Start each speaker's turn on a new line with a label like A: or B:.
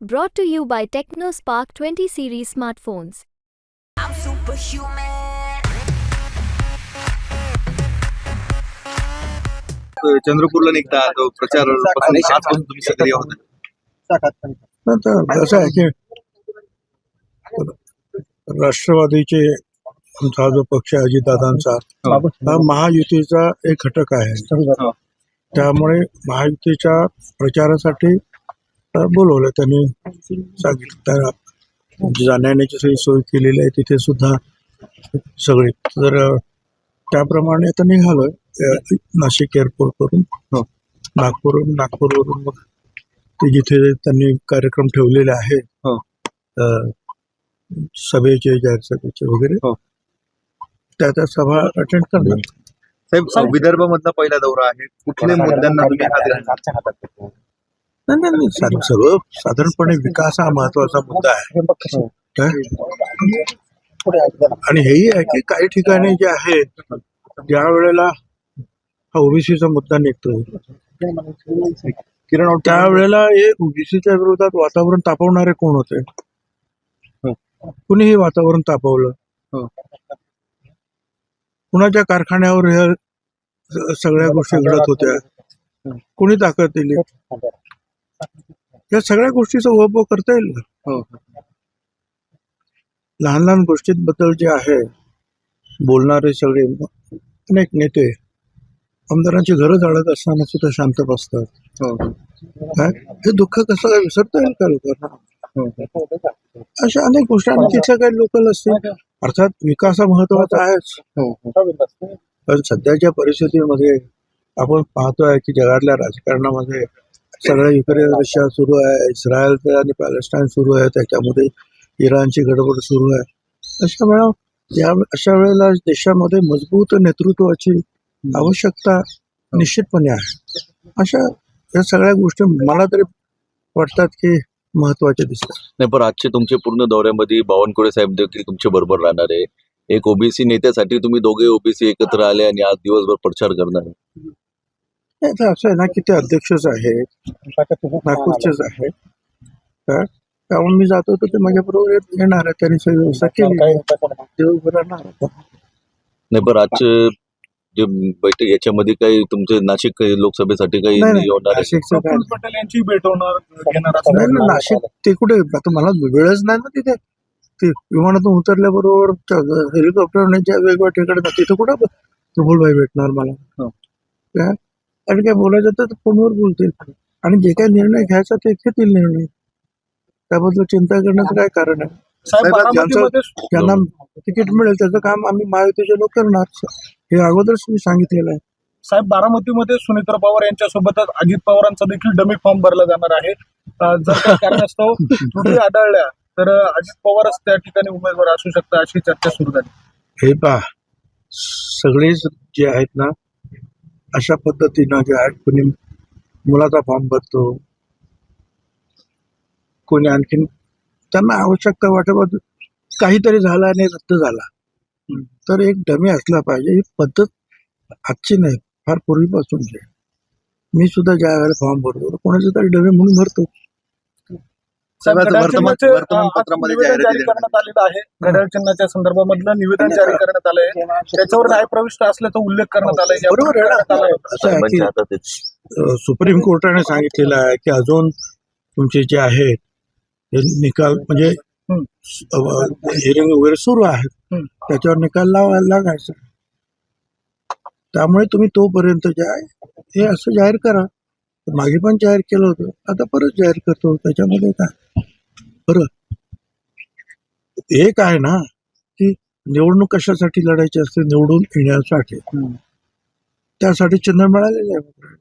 A: Brought to you by TechnoSpark 20 series smartphones.
B: I'm superhuman.
C: चंद्रपूरला निघता तो प्रचारपासून आजपासून तुम्ही सक्रिय होता
D: आता असं आहे की राष्ट्रवादीचे आमचा जो पक्ष आहे अजितदादांचा हा महायुतीचा एक घटक आहे
C: हो.
D: त्यामुळे महायुतीच्या प्रचारासाठी अ, बोलवलं त्यांनी. सांगितलं. जाण्याची सगळी सोय केलेली आहे तिथे सुद्धा सगळे. तर त्याप्रमाणे आता निघालोय. अ, नाशिक एअरपोर्ट करून. नागपूरहून नागपूरवरून मग ते जिथे त्यांनी कार्यक्रम ठेवलेले आहे
C: हो.
D: सभेचे जाहीर सभेचे वगैरे.
C: हो.
D: त्या त्या सभा अटेंड करणार.
C: साहेब विदर्भ मधला पहिला दौरा आहे. कुठल्या मुद्द्यांना तुम्ही?
D: नाही नाही नाही. साधं- सगळं साधारणपणे विकास हा महत्त्वाचा मुद्दा आहे. काय? आणि हेही आहे की काही ठिकाणी जे आहे ज्या वेळेला हा ओबीसीचा मुद्दा निघतो
C: किरण
D: त्यावेळेला हे ओबीसीच्या विरोधात वातावरण तापवणारे कोण होते?
C: हो.
D: कुणीही वातावरण तापवलं.
C: हो.
D: कुणाच्या कारखान्यावर ह्या स- सगळ्या गोष्टी घडत होत्या? कुणी ताकद दिली? या सगळ्या गोष्टीचा उभं करता येईल ना
C: हो.
D: लहान लहान गोष्टींबद्दल जे आहे बोलणारे सगळे अनेक नेते आमदारांची घरं जाळत असताना सुद्धा शांत बसतात
C: हो.
D: काय हे दुःख कसं काय विसरता येईल का लोकांना
C: हो.
D: अशा अनेक गोष्टी आणि तिथल्या काही लोकल असतील अर्थात विकास हा महत्त्वाचा आहेच. पण सध्याच्या परिस्थितीमध्ये आपण पाहतोय की जगातल्या राजकारणामध्ये सगळ्या युक्रेन रशिया सुरू आहे इस्रायल आणि पॅलेस्टाईन सुरू आहे त्याच्यामध्ये इराणची गडबड सुरू आहे. अशा वेळा या अशा वेळेला देशामध्ये मजबूत नेतृत्वाची आवश्यकता निश्चितपणे आहे. अशा या सगळ्या गोष्टी मला तरी वाटतात की महत्त्वाच्या दिसतात.
E: नाही पण आजचे तुमचे पूर्ण दौऱ्यामध्ये बावनकुळे साहेब देखील तुमच्या बरोबर राहणार आहे. एक ओबीसी नेत्यासाठी तुम्ही दोघे ओबीसी एकत्र आले आणि आज दिवसभर प्रचार करणार आहे.
D: नाही, तर असं आहे ना की ते अध्यक्षच आहेत नागपूरचेच आहेत. काय त्यामुळे मी जातो तर ते माझ्या बरोबर येणार आहे त्यांनी सगळी व्यवस्था केली.
E: नाही पण आजचे जे बैठक याच्यामध्ये काही तुमचे नाशिक लोकसभेसाठी काही
D: नाही,
E: आहे
D: नाशिकचं काय?
F: प्रफुल्ल पटेल यांची भेट होणार घेणार असं
D: नाही ना नाशिक ते कुठे? आता मला वेळच नाही ना तिथे. ते विमानातून उतरल्याबरोबर हेलिकॉप्टरने ज्या वेगवेगळ्या ठिकाणी जातात, तिथं कुठं प्रफुलभाई भेटणार मला?
C: हो.
D: काय आणि काय बोलायचं तर फोनवर बोलतील आणि जे काही निर्णय घ्यायचा ते घेतील निर्णय. त्याबद्दल चिंता करण्याचं काय कारण आहे?
F: साहेब
D: ज्यांना तिकीट मिळेल त्याचं काम आम्ही महायुतीचे लोक करणार हे अगोदरच मी सांगितलेलं आहे.
F: साहेब बारामतीमध्ये सुनीत्रा पवार यांच्यासोबतच अजित पवारांचा देखील डमी फॉर्म भरला जाणार आहे. जर कारणास्तव त्रुटी आढळल्या तर अजित पवारच त्या ठिकाणी उमेदवार असू शकतात अशी चर्चा सुरू झाली.
D: हे पहा सगळेच जे आहेत ना अशा पद्धतीनं जे आहेत कोणी मुलाचा फॉर्म भरतो कोणी आणखीन त्यांना आवश्यकता वाटत काहीतरी झालं आणि रद्द झाला. तर एक डमी असला पाहिजे ही पद्धत आजची नाही फार पूर्वीपासूनची. मी सुद्धा ज्या वेळेला फॉर्म भरतो कोणाचे तरी डबे म्हणून भरतो.
F: करण्यात आलेलं आहे. घड्याळ चिन्हाच्या संदर्भामधलं निवेदन जारी करण्यात आलंय. त्याच्यावर न्यायप्रविष्ट असल्याचा उल्लेख करण्यात आलाय
D: सुप्रीम कोर्टाने सांगितलेलं आहे की अजून तुमचे जे आहेत हे निकाल म्हणजे हिअरिंग वगैरे सुरू आहेत. त्याच्यावर निकाल लावायला लागायचा. त्यामुळे तुम्ही तोपर्यंत जे आहे हे असं जाहीर करा. मागे पण जाहीर केलं होतं. आता परत जाहीर करतो. त्याच्यामध्ये काय? बरं. एक आहे ना की निवडणूक कशासाठी लढायची असते निवडून येण्यासाठी. त्यासाठी चिन्ह मिळालेलं आहे.